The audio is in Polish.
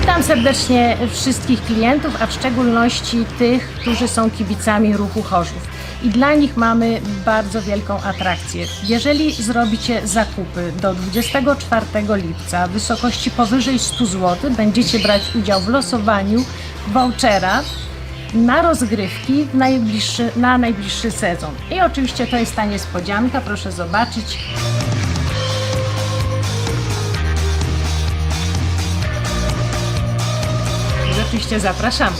Witam serdecznie wszystkich klientów, a w szczególności tych, którzy są kibicami ruchu Chorzów. I dla nich mamy bardzo wielką atrakcję. Jeżeli zrobicie zakupy do 24 lipca w wysokości powyżej 100 zł, będziecie brać udział w losowaniu vouchera na rozgrywki najbliższy, na najbliższy sezon. I oczywiście to jest ta niespodzianka, proszę zobaczyć. Oczywiście zapraszamy.